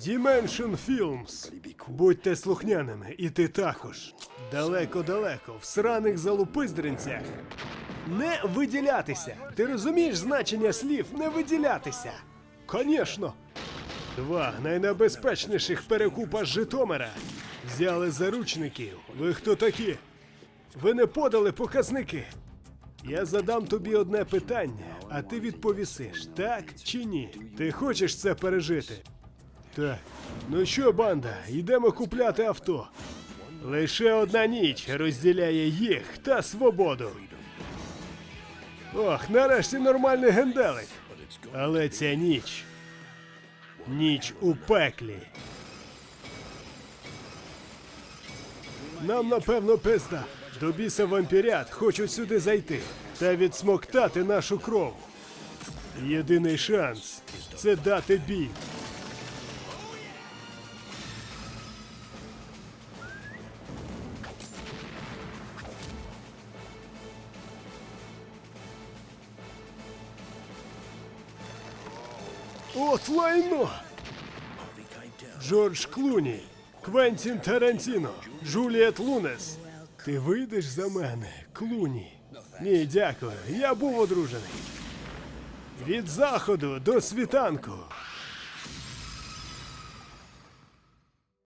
Dimension Films. Будьте слухняними, і ти також. Далеко-далеко, в сраних залупиздринцях. Не виділятися. Ти розумієш значення слів не виділятися? Конечно. Два найнебезпечніших перекупа Житомира. Взяли заручників. Ви хто такі? Ви не подали показники. Я задам тобі одне питання, а ти відповісиш, так чи ні? Ти хочеш це пережити? Так. Ну що, банда, йдемо купляти авто. Лише одна ніч розділяє їх та свободу. Ох, нарешті нормальний генделик. Але ця ніч. Ніч у пеклі. Нам напевно пизда. До біса вампірят хочуть сюди зайти та відсмоктати нашу кров. Єдиний шанс це дати бій. От лайно! Джордж Клуні, Квентін Тарантіно, Джуліет Лунес. Ти вийдеш за мене, Клуні? Ні, дякую. Я був одружений. Від заходу до світанку.